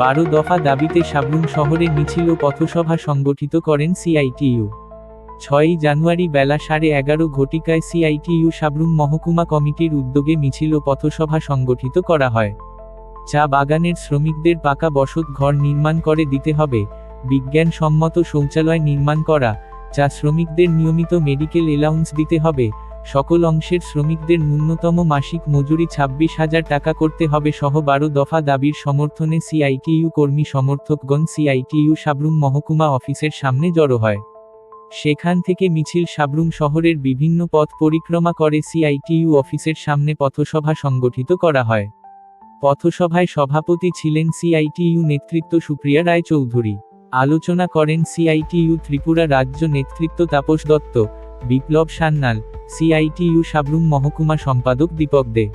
বারো দফা দাবিতে সাবরুম শহরে মিছিল ও পথসভা সংগঠিত করেন সিআইটিইউ। ছয়ই জানুয়ারি বেলা সাড়ে এগারো ঘটিকায় সিআইটিইউ সাবরুম মহকুমা কমিটির উদ্যোগে মিছিল ও পথসভা সংগঠিত করা হয়। চা বাগানের শ্রমিকদের পাকা বসত ঘর নির্মাণ করে দিতে হবে, বিজ্ঞানসম্মত শৌচালয় নির্মাণ করা, চা শ্রমিকদের নিয়মিত মেডিকেল এলাউন্স দিতে হবে সকল অংশের শ্রমিকদের ন্যূনতম মাসিক মজুরি ছাব্বিশ হাজার টাকা করতে হবে সহ বারো দফা দাবির সমর্থনে সিআইটিইউ কর্মী সমর্থকগণ সিআইটিইউ সাবরুম মহকুমা অফিসের সামনে জড়ো হয়। সেখান থেকে মিছিল সাবরুম শহরের বিভিন্ন পথ পরিক্রমা করে সিআইটিইউ অফিসের সামনে পথসভা সংগঠিত করা হয়। পথসভায় সভাপতি ছিলেন সিআইটিইউ নেতৃত্ব সুপ্রিয়া রায়চৌধুরী। আলোচনা করেন সিআইটিইউ ত্রিপুরা রাজ্য নেতৃত্ব তাপস দত্ত। বিপ্লব সান্নাল সিআইটিইউ সাবরুম মহকুমা সম্পাদক দীপক দে।